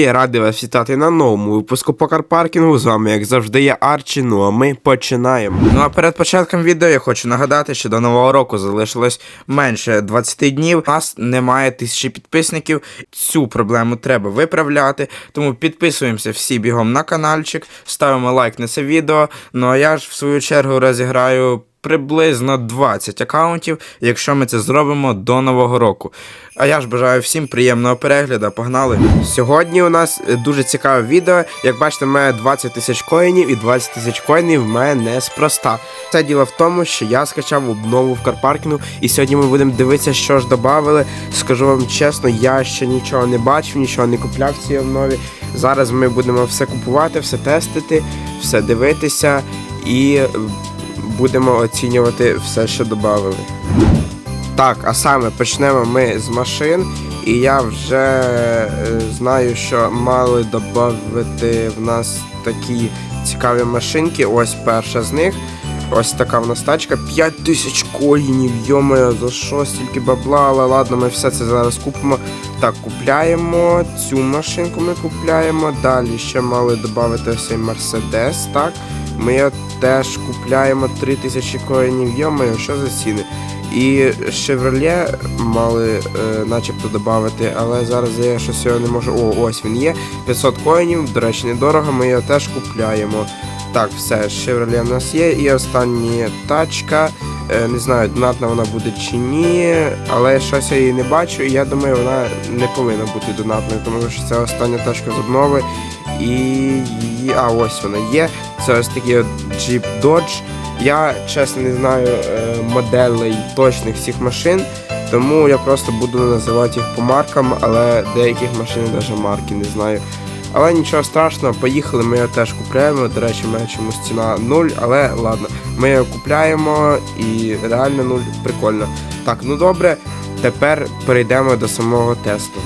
Я радий вас вітати на новому випуску по карпаркінгу. З вами, як завжди, я Арчі. Ну а ми починаємо. Ну а перед початком відео я хочу нагадати, що до нового року залишилось менше 20 днів. У нас немає тисячі підписників. Цю проблему треба виправляти. Тому підписуємося всі бігом на каналчик, ставимо лайк на це відео. Ну а я ж в свою чергу розіграю. Приблизно 20 аккаунтів, якщо ми це зробимо до нового року. А я ж бажаю всім приємного перегляду. Погнали! Сьогодні у нас е, дуже цікаве відео. Як бачите, в мене 20 тисяч коїнів, і 20 тисяч коїнів в мене неспроста. Це діло в тому, що я скачав обнову в карпаркінгу, і сьогодні ми будемо дивитися, що ж додали. Скажу вам чесно, я ще нічого не бачив, нічого не купляв в цій обнові. Зараз ми будемо все купувати, все тестити, все дивитися і е, будемо оцінювати все, що додали. Так, а саме почнемо ми з машин. І я вже е, знаю, що мали додати в нас такі цікаві машинки. Ось перша з них. Ось така в нас тачка. 5 тисяч коїнів, йомаю, за що стільки бабла, але ладно, ми все це зараз купимо. Так, купляємо цю машинку, ми купляємо. Далі ще мали додати ось цей Мерседес, так. Ми теж купляємо 3 тисячі коїнів, йомаю, що за ціни. І Chevrolet мали е, начебто додати, але зараз я щось його не можу. О, ось він є. 500 коїнів, до речі, недорого, ми його теж купляємо. Так, все, Chevrolet в нас є. І остання тачка. Е, не знаю, донатна вона буде чи ні, але щось я її не бачу, і я думаю, вона не повинна бути донатною, тому що це остання тачка з обнови. І. А, ось вона є. Це ось такий Jeep Dodge. Я чесно не знаю е, моделей точних цих машин, тому я просто буду називати їх по маркам, але деяких машин навіть марки не знаю. Але нічого страшного, поїхали, ми його теж купляємо. До речі, в чомусь ціна 0, але ладно, ми його купляємо і реально 0, прикольно. Так, ну добре, тепер перейдемо до самого тесту.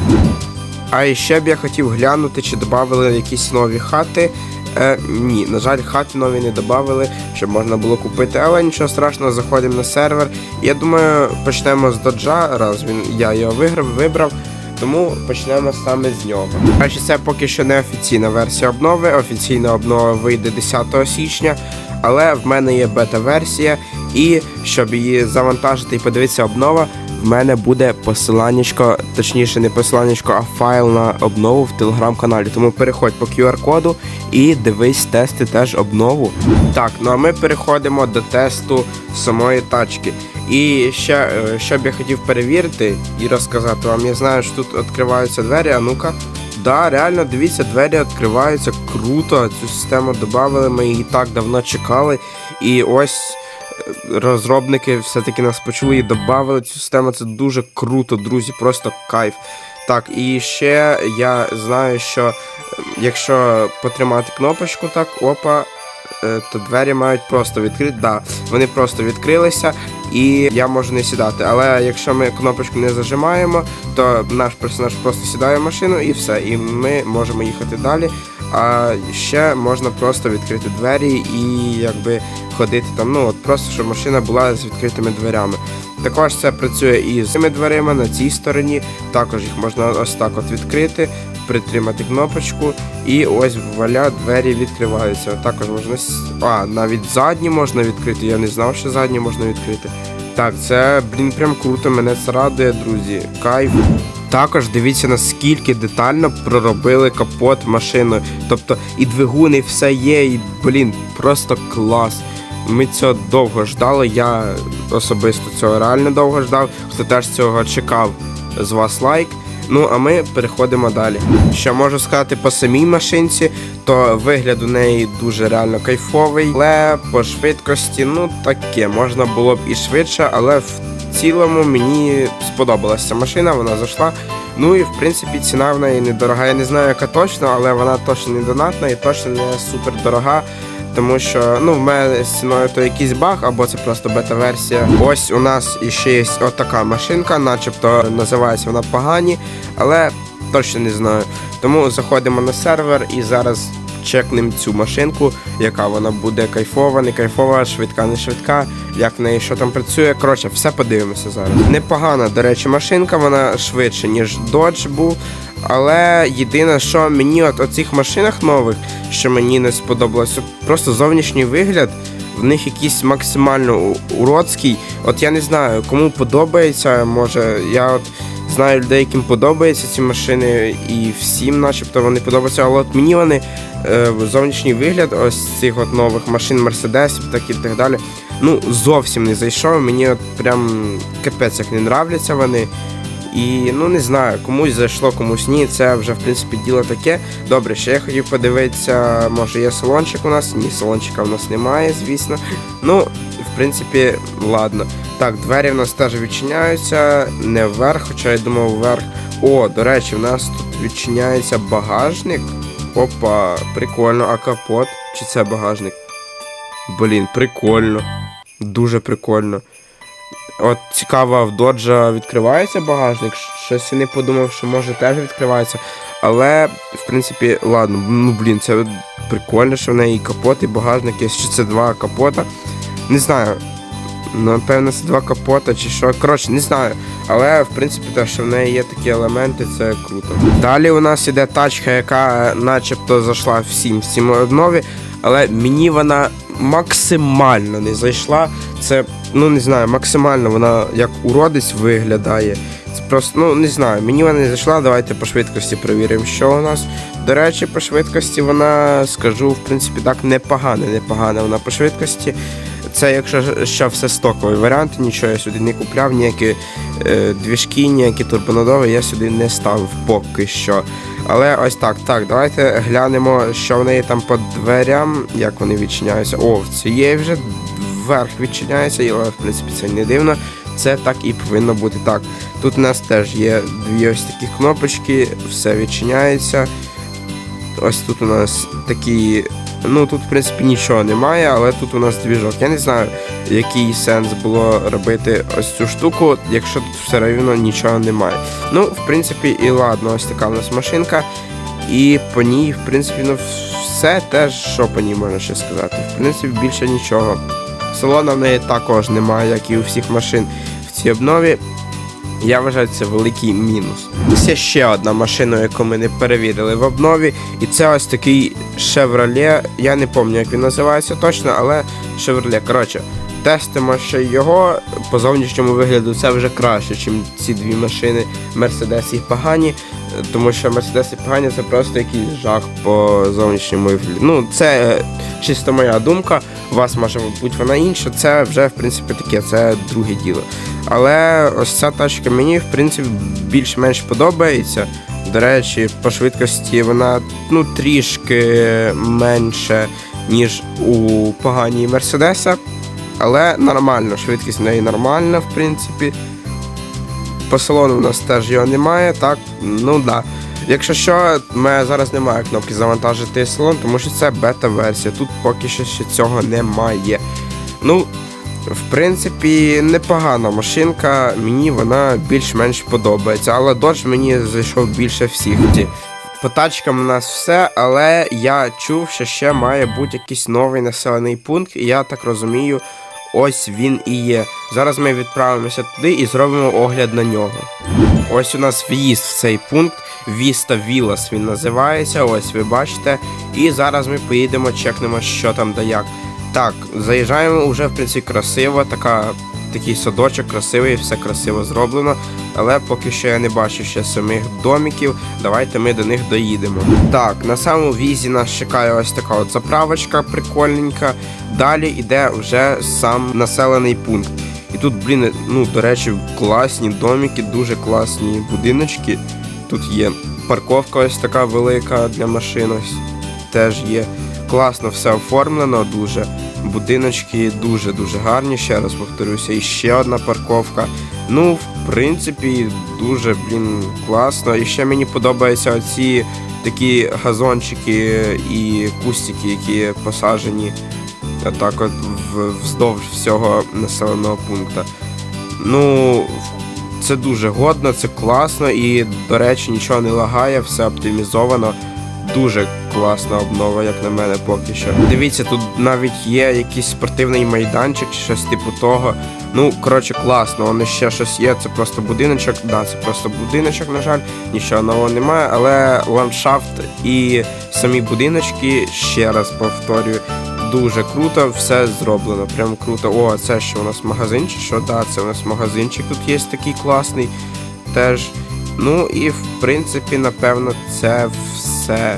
А ще б я хотів глянути, чи додали якісь нові хати. Е, ні, на жаль, хати нові не додали, щоб можна було купити, але нічого страшного, заходимо на сервер. Я думаю, почнемо з доджа, раз він я його виграв, вибрав. Тому почнемо саме з нього. Перше, це поки що не офіційна версія обнови. Офіційна обнова вийде 10 січня, але в мене є бета-версія, і щоб її завантажити і подивитися обнова, в мене буде посиланнячко, точніше, не посиланнячко, а файл на обнову в телеграм-каналі. Тому переходь по QR-коду і дивись тести теж обнову. Так, ну а ми переходимо до тесту самої тачки. І ще, е, що б я хотів перевірити і розказати вам, я знаю, що тут відкриваються двері, а ну-ка. Да, реально, дивіться, двері відкриваються круто. Цю систему додали, ми її так давно чекали. І ось розробники все-таки нас почули і додали цю систему. Це дуже круто, друзі, просто кайф. Так, і ще я знаю, що е, якщо потримати кнопочку, так, опа, е, то двері мають просто відкрити. Да, вони просто відкрилися, і я можу не сідати. Але якщо ми кнопочку не зажимаємо, то наш персонаж просто сідає в машину і все. І ми можемо їхати далі. А ще можна просто відкрити двері і якби ходити там. Ну от просто щоб машина була з відкритими дверями. Також це працює і з цими дверима на цій стороні. Також їх можна ось так от відкрити, притримати кнопочку, і ось валя двері відкриваються. Також можна а навіть задні можна відкрити. Я не знав, що задні можна відкрити. Так, це блін, прям круто. Мене це радує, друзі. Кайф. Також дивіться наскільки детально проробили капот машиною. Тобто і двигун, і все є, і блін, просто клас. Ми цього довго ждали. Я особисто цього реально довго ждав. Хто теж цього чекав, з вас лайк. Ну а ми переходимо далі. Що можу сказати по самій машинці, то вигляд у неї дуже реально кайфовий, але по швидкості, ну таке, можна було б і швидше, але в цілому мені сподобалася машина, вона зайшла. Ну і в принципі ціна в неї недорога. Я не знаю, яка точно, але вона точно не донатна і точно не супер дорога. Тому що ну, в мене з ціною то якийсь баг, або це просто бета-версія. Ось у нас іще є отака машинка, начебто називається вона погані, але точно не знаю. Тому заходимо на сервер і зараз чекнемо цю машинку, яка вона буде кайфова, не кайфова, швидка, не швидка, як в неї що там працює. Коротше, все подивимося зараз. Непогана, до речі, машинка, вона швидше, ніж Dodge був. Але єдине, що мені от у цих машинах нових, що мені не сподобалось, от просто зовнішній вигляд. В них якийсь максимально уродський. От я не знаю, кому подобається, може, я от знаю людей, яким подобаються ці машини, і всім, начебто, вони подобаються, але от мені вони е, зовнішній вигляд ось цих от нових машин, мерседесів, так і так далі. Ну, зовсім не зайшов. Мені от прям капець як не нравляться вони. І ну не знаю, комусь зайшло, комусь ні. Це вже в принципі діло таке. Добре, ще я хотів подивитися, може є салончик у нас? Ні, салончика у нас немає, звісно. Ну, в принципі, ладно. Так, двері в нас теж відчиняються, не вверх, хоча я думав вверх. О, до речі, в нас тут відчиняється багажник. Опа, прикольно, а капот? Чи це багажник? Блін, прикольно. Дуже прикольно. От цікаво, в Доджа відкривається багажник. Щось я не подумав, що може теж відкривається. Але, в принципі, ладно, ну блін, це прикольно, що в неї і капот, і багажник є. Що це два капота. Не знаю. Напевно, це два капота чи що. Коротше, не знаю. Але в принципі те, що в неї є такі елементи, це круто. Далі у нас іде тачка, яка начебто зайшла всім всім обнові, але мені вона максимально не зайшла. Це, ну не знаю, максимально вона як уродець виглядає. Це просто, ну не знаю, мені вона не зайшла. Давайте по швидкості перевіримо, що у нас. До речі, по швидкості вона, скажу, в принципі, так непогана, непогана вона по швидкості. Це якщо що все стоковий варіант, нічого я сюди не купляв, ніякі е, двіжки, ніякі турбонадови я сюди не ставив поки що. Але ось так, так, давайте глянемо, що в неї там по дверям, як вони відчиняються. О, в цієї вже вверх відчиняється, але в принципі це не дивно. Це так і повинно бути так. Тут у нас теж є дві ось такі кнопочки, все відчиняється. Ось тут у нас такі. Ну тут, в принципі, нічого немає, але тут у нас двіжок. Я не знаю, який сенс було робити ось цю штуку, якщо тут все рівно нічого немає. Ну, в принципі, і ладно, ось така у нас машинка. І по ній, в принципі, ну все теж, що по ній можна ще сказати. В принципі, більше нічого. Салона в неї також немає, як і у всіх машин в цій обнові. Я вважаю, це великий мінус. Це ще одна машина, яку ми не перевірили в обнові, і це ось такий Chevrolet. Я не пам'ятаю, як він називається точно, але Chevrolet. Коротше, тестимо ще його по зовнішньому вигляду. Це вже краще, ніж ці дві машини Mercedes і погані. Тому що Mercedes і погані це просто якийсь жах по зовнішньому вигляду. Ну, це е, чисто моя думка. У вас може бути вона інша. Це вже в принципі таке, це друге діло. Але ось ця тачка мені, в принципі, більш-менш подобається. До речі, по швидкості вона ну, трішки менше, ніж у поганій Мерседеса. Але нормально, швидкість в неї нормальна, в принципі. По салону у нас теж його немає, так, ну да. Якщо що, в мене зараз немає кнопки завантажити салон, тому що це бета-версія. Тут поки що ще цього немає. Ну, в принципі, непогана машинка, мені вона більш-менш подобається, але Dodge мені зайшов більше всіх. По тачкам у нас все, але я чув, що ще має бути якийсь новий населений пункт, і я так розумію, ось він і є. Зараз ми відправимося туди і зробимо огляд на нього. Ось у нас в'їзд в цей пункт. Віста Вілас він називається. Ось ви бачите. І зараз ми поїдемо, чекнемо, що там да як. Так, заїжджаємо вже в принципі красиво, така, такий садочок красивий, все красиво зроблено. Але поки що я не бачу ще самих домиків. Давайте ми до них доїдемо. Так, на самому візі нас чекає ось така от заправочка прикольненька. Далі йде вже сам населений пункт. І тут, блін, ну, до речі, класні домики, дуже класні будиночки. Тут є парковка ось така велика для машин. Ось теж є. Класно все оформлено, дуже. Будиночки дуже-дуже гарні, ще раз повторюся. І ще одна парковка. Ну, в принципі, дуже, блін, класно. І ще мені подобаються оці такі газончики і кустики, які посаджені отак от вздовж всього населеного пункту. Ну, це дуже годно, це класно і, до речі, нічого не лагає, все оптимізовано. дуже класна обнова, як на мене, поки що. Дивіться, тут навіть є якийсь спортивний майданчик чи щось типу того. Ну, коротше, класно, воно ще щось є. Це просто будиночок. Да, це просто будиночок, на жаль, нічого нового немає, але ландшафт і самі будиночки, ще раз повторюю, дуже круто, все зроблено. Прям круто. О, це що у нас магазин, чи що? Да, це у нас магазинчик тут є такий класний теж. Ну і в принципі, напевно, це все.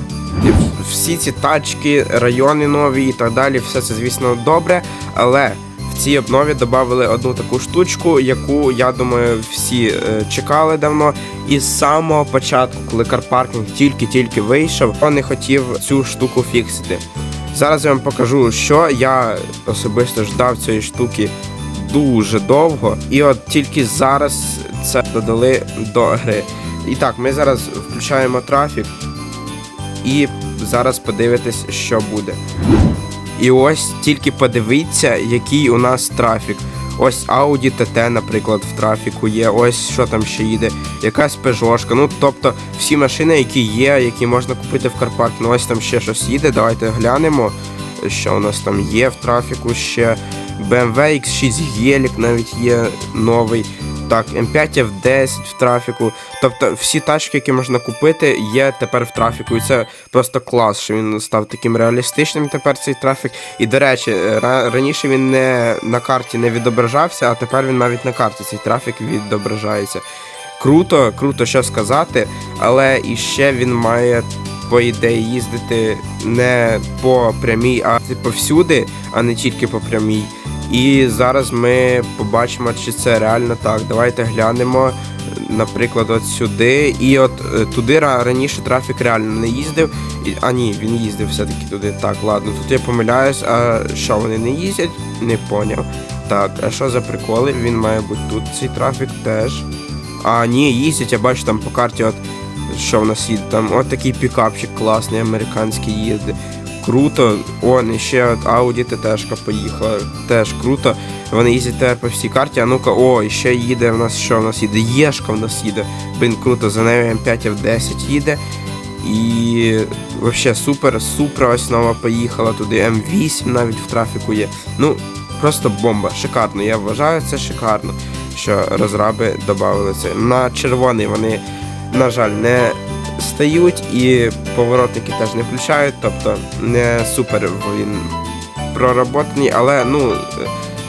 Всі ці тачки, райони нові і так далі, все це, звісно, добре. Але в цій обнові додали одну таку штучку, яку, я думаю, всі е, чекали давно. І з самого початку, коли карпаркінг тільки-тільки вийшов, я не хотів цю штуку фіксити. Зараз я вам покажу, що я особисто ждав цієї штуки дуже довго, і от тільки зараз це додали до гри. І так, ми зараз включаємо трафік, і зараз подивитесь, що буде. І ось тільки подивіться, який у нас трафік. Ось Audi TT, наприклад, в трафіку є. Ось що там ще їде, якась Пежошка. Ну, тобто всі машини, які є, які можна купити в Карпат. Ну ось там ще щось їде. Давайте глянемо, що у нас там є в трафіку ще. BMW X6 Гелік навіть є новий. Так, М5 F10 в трафіку. Тобто всі тачки, які можна купити, є тепер в трафіку. І це просто клас, що він став таким реалістичним тепер цей трафік. І до речі, ра- раніше він не на карті не відображався, а тепер він навіть на карті цей трафік відображається. Круто, круто, що сказати, але і ще він має. По ідеї їздити не по прямій, а повсюди, а не тільки по прямій. І зараз ми побачимо, чи це реально так. Давайте глянемо, наприклад, от сюди. І от е, туди раніше трафік реально не їздив. А ні, він їздив все-таки туди. Так, ладно, тут я помиляюсь, а що вони не їздять? Не поняв. Так, а що за приколи? Він має бути тут цей трафік теж. А, ні, їздять, я бачу там по карті, от що в нас їде. Там от такий пікапчик класний, американський їздить. Круто. О, і ще от Audi ТТшка поїхала. Теж круто. Вони їздять тепер по всій карті. А ну-ка, о, і ще їде в нас що в нас їде? Єшка в нас їде. Блін, круто, за нею М5 F10 їде. І взагалі супер, супер ось нова поїхала туди. М8 навіть в трафіку є. Ну, просто бомба. Шикарно. Я вважаю це шикарно, що розраби додали це. На червоний вони, на жаль, не стають і поворотники теж не включають, тобто не супер він проработаний, але ну.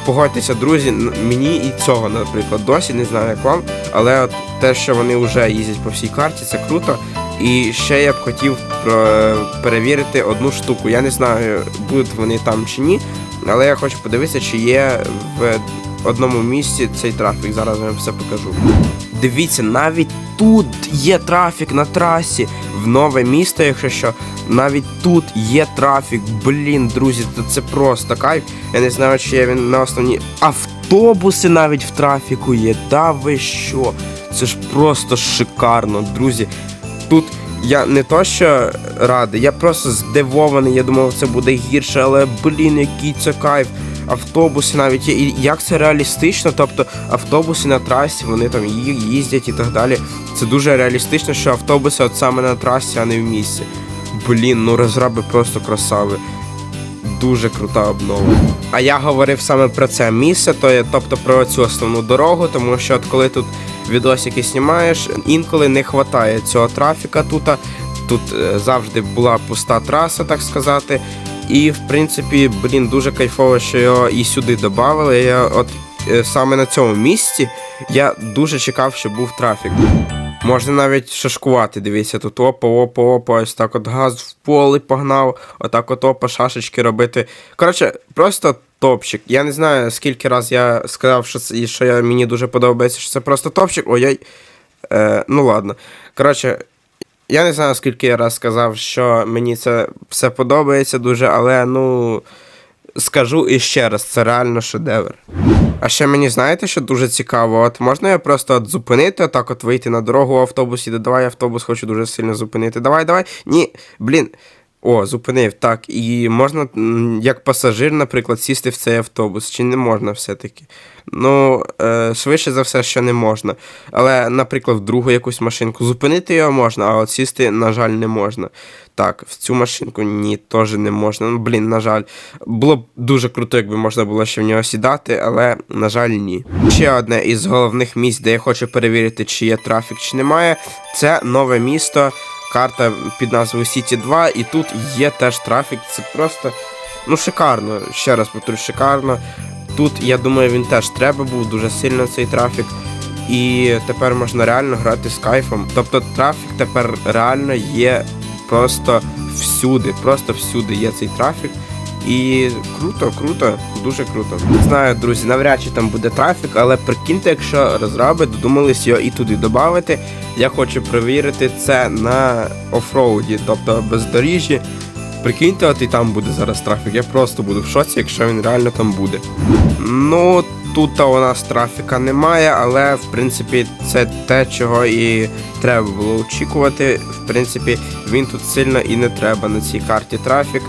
Погодьтеся, друзі, мені і цього, наприклад, досі не знаю як вам, але от те, що вони вже їздять по всій карті, це круто. І ще я б хотів перевірити одну штуку. Я не знаю, будуть вони там чи ні, але я хочу подивитися, чи є в одному місці цей трафік. Зараз я вам все покажу. Дивіться, навіть тут є трафік на трасі в нове місто, якщо що. Навіть тут є трафік. Блін, друзі, це просто кайф. Я не знаю, чи є він на основній. Автобуси навіть в трафіку є. Да ви що? Це ж просто шикарно, друзі. Тут я не то що радий, я просто здивований. Я думав, це буде гірше, але блін, який це кайф. Автобуси навіть. І як це реалістично, тобто автобуси на трасі, вони там їздять і так далі. Це дуже реалістично, що автобуси от саме на трасі, а не в місці. Блін, ну розраби просто красави. Дуже крута обнова. А я говорив саме про це місце, то є, тобто про цю основну дорогу, тому що от коли тут відосики знімаєш, інколи не вистачає цього трафіка тут. Тут е, завжди була пуста траса, так сказати. І в принципі, блін, дуже кайфово, що його і сюди додали. Я от е, саме на цьому місці я дуже чекав, що був трафік. Можна навіть шашкувати, дивіться, тут опа, опа, опа, ось так от газ в поле погнав, отак от опа, шашечки робити. Коротше, просто топчик. Я не знаю, скільки раз я сказав, що це, що я, мені дуже подобається, що це просто топчик. Ой-ой. Е, ну ладно. Коротше, я не знаю, скільки я раз сказав, що мені це все подобається дуже, але ну. Скажу іще раз, це реально шедевр. А ще мені знаєте, що дуже цікаво? От можна я просто от зупинити, отак от вийти на дорогу в автобусі, де давай автобус хочу дуже сильно зупинити. Давай, давай. Ні, блін. О, зупинив, так. І можна, як пасажир, наприклад, сісти в цей автобус, чи не можна все-таки? Ну, е, швидше за все, що не можна. Але, наприклад, в другу якусь машинку зупинити його можна, а от сісти, на жаль, не можна. Так, в цю машинку ні, теж не можна. Ну, блін, на жаль. Було б дуже круто, якби можна було ще в нього сідати, але, на жаль, ні. Ще одне із головних місць, де я хочу перевірити, чи є трафік, чи немає, це нове місто. Карта під назвою City 2, і тут є теж трафік. Це просто ну шикарно. Ще раз повторю, шикарно. Тут, я думаю, він теж треба був дуже сильно цей трафік. І тепер можна реально грати з кайфом. Тобто трафік тепер реально є просто всюди. Просто всюди є цей трафік. І круто, круто, дуже круто. Не знаю, друзі, навряд чи там буде трафік, але прикиньте, якщо розраби додумались його і туди додати. Я хочу перевірити це на офроуді, тобто бездоріжжі. Прикиньте, от і там буде зараз трафік. Я просто буду в шоці, якщо він реально там буде. Ну, тут у нас трафіка немає, але в принципі це те, чого і треба було очікувати. В принципі, він тут сильно і не треба на цій карті трафік.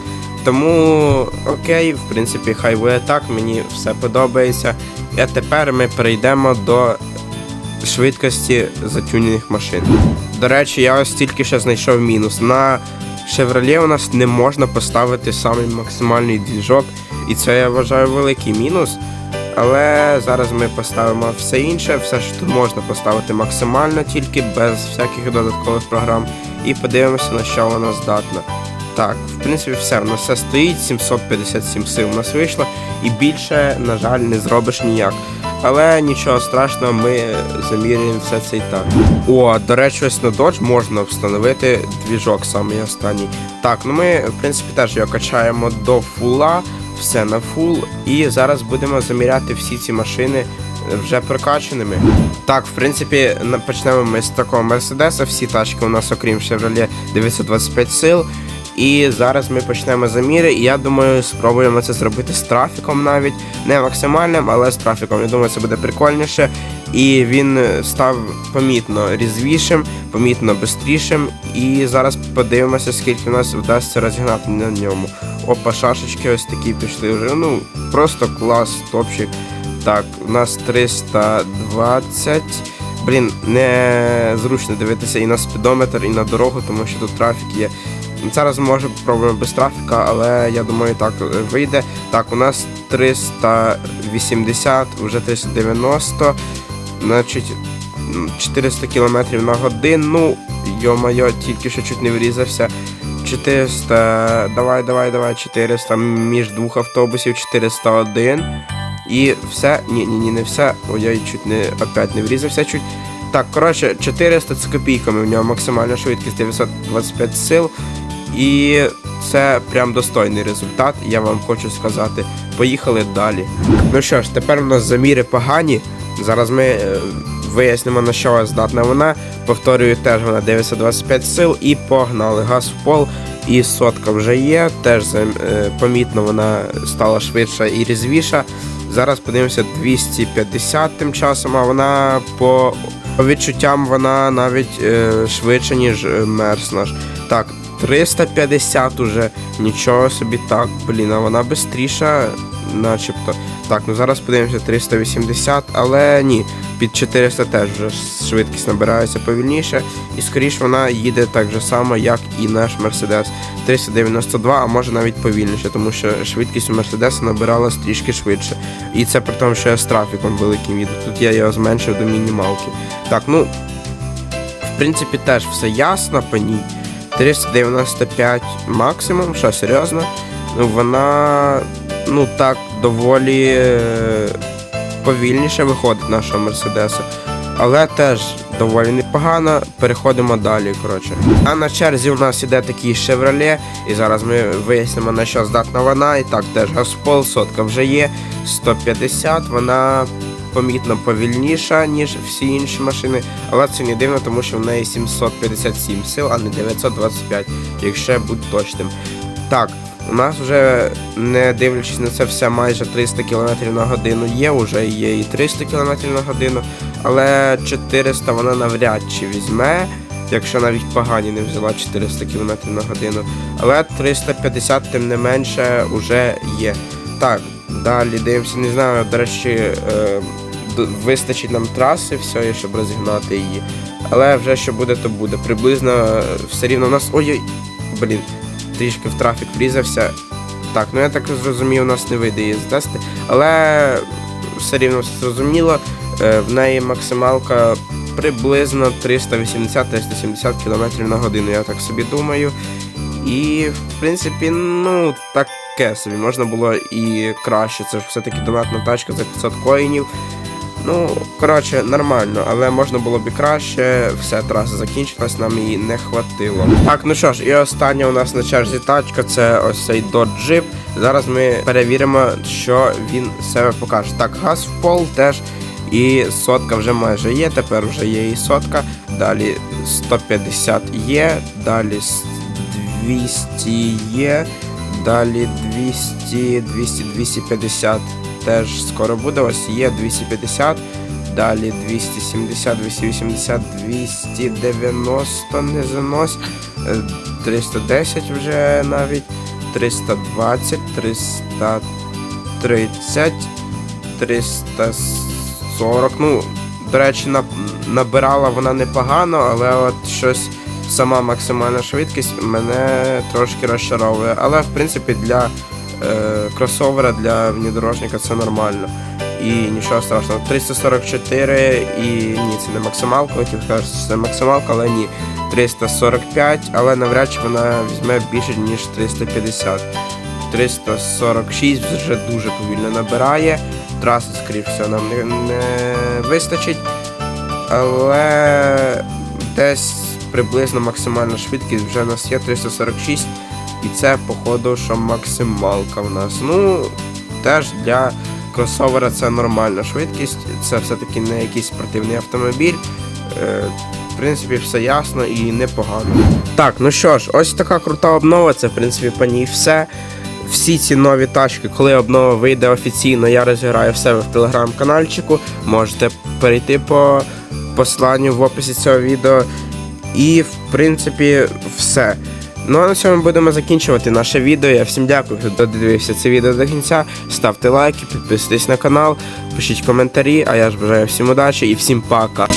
Тому окей, в принципі, хай буде так, мені все подобається. А тепер ми перейдемо до швидкості затюнених машин. До речі, я ось тільки ще знайшов мінус. На Chevrolet у нас не можна поставити самий максимальний двіжок, і це я вважаю великий мінус. Але зараз ми поставимо все інше, все що тут можна поставити максимально, тільки без всяких додаткових програм. І подивимося, на що вона здатна. Так, в принципі, все, в нас все стоїть, 757 сил у нас вийшло, і більше, на жаль, не зробиш ніяк. Але нічого страшного, ми заміряємо все це і так. О, до речі, ось на Dodge можна встановити двіжок самий останній. Так, ну ми, в принципі, теж його качаємо до фула, все на фул. І зараз будемо заміряти всі ці машини вже прокачаними. Так, в принципі, почнемо ми з такого Мерседеса. Всі тачки у нас, окрім Chevrolet 925 сил. І зараз ми почнемо заміри, і я думаю, спробуємо це зробити з трафіком навіть. Не максимальним, але з трафіком. Я думаю, це буде прикольніше. І він став помітно різвішим, помітно швидшим. І зараз подивимося, скільки нас вдасться розігнати на ньому. Опа, шашечки ось такі пішли вже. Ну, просто клас, топчик. Так, у нас 320. Блін, не зручно дивитися і на спідометр, і на дорогу, тому що тут трафік є. Зараз може спробуємо без трафіка, але я думаю, так е, вийде. Так, у нас 380, вже 390, значить 400 км на годину. Йо-моє, тільки що чуть не врізався. 400, давай, давай, давай, 400 між двох автобусів 401. І все. Ні, ні, ні, не все. Ой, я чуть не опять не врізався чуть. Так, коротше, 400 з копійками в нього максимальна швидкість 925 сил. І це прям достойний результат, я вам хочу сказати. Поїхали далі. Ну що ж, тепер у нас заміри погані. Зараз ми е, вияснимо, на що здатна вона. Повторюю, теж вона 925 сил і погнали. Газ в пол і сотка вже є. Теж е, помітно вона стала швидша і різвіша. Зараз подивимося 250 тим часом, а вона по, відчуттям вона навіть е, швидше, ніж мерс наш. Так, 350 уже. Нічого собі так, блін, а вона швидша, начебто. Так, ну зараз подивимося 380, але ні, під 400 теж вже швидкість набирається повільніше. І скоріш вона їде так же само, як і наш Мерседес. 392, а може навіть повільніше, тому що швидкість у Мерседеса набиралась трішки швидше. І це при тому, що я з трафіком великим їду. Тут я його зменшив до мінімалки. Так, ну в принципі, теж все ясно по ній. 395 максимум, що серйозно. Ну, вона ну так доволі е, повільніше виходить нашого Мерседеса. Але теж доволі непогано. Переходимо далі. коротше. А на черзі у нас іде такий Chevrolet, і зараз ми вияснимо на що здатна вона. І так, теж Газпол, сотка вже є. 150, вона помітно повільніша, ніж всі інші машини, але це не дивно, тому що в неї 757 сил, а не 925, якщо бути точним. Так, у нас вже не дивлячись на це все, майже 300 км на годину є, вже є і 300 км на годину, але 400 вона навряд чи візьме. якщо навіть погані не взяла 400 км на годину. Але 350, тим не менше, вже є. Так, далі дивимося, не знаю, до речі, е, вистачить нам траси всієї, щоб розігнати її. Але вже що буде, то буде. Приблизно е, все рівно у нас. Ой-ой, блін, трішки в трафік врізався. Так, ну я так зрозумів, у нас не вийде її затести, але все рівно все зрозуміло. Е, В неї максималка приблизно 380-370 км на годину, я так собі думаю. І, в принципі, ну, таке собі. Можна було і краще. Це ж все-таки донатна тачка за 500 коїнів. Ну, коротше, нормально, але можна було б і краще. Все, траса закінчилась, нам її не хватило. Так, ну що ж, і остання у нас на черзі тачка це ось цей Dodge Jeep. Зараз ми перевіримо, що він себе покаже. Так, газ в пол теж. І сотка вже майже є, тепер вже є і сотка. Далі 150 є, далі 200 є, далі 200, 200, 250 теж скоро буде. Ось є 250. Далі 270, 280, 290 не занось. Е, 310 вже навіть. 320, 330, 340. Ну, до речі, набирала вона непогано, але от щось сама максимальна швидкість мене трошки розчаровує. Але в принципі для е, кросовера, для внедорожника це нормально. І нічого страшного. 344 і ні, це не максималка, хотів сказати, це максималка, але ні. 345, але навряд чи вона візьме більше, ніж 350. 346 вже дуже повільно набирає. Траси, скоріш всього, нам не, не вистачить. Але десь приблизно максимальна швидкість вже у нас є 346. І це, походу, що максималка в нас. Ну, теж для кросовера це нормальна швидкість. Це все-таки не якийсь спортивний автомобіль. Е, в принципі, все ясно і непогано. Так, ну що ж, ось така крута обнова. Це, в принципі, по ній все. Всі ці нові тачки, коли обнова вийде офіційно, я розіграю в себе в телеграм-канальчику. Можете перейти по посиланню в описі цього відео. І, в принципі, все. Ну а на цьому будемо закінчувати наше відео. Я всім дякую, хто додивився це відео до кінця. Ставте лайки, підписуйтесь на канал, пишіть коментарі, а я ж бажаю всім удачі і всім пока.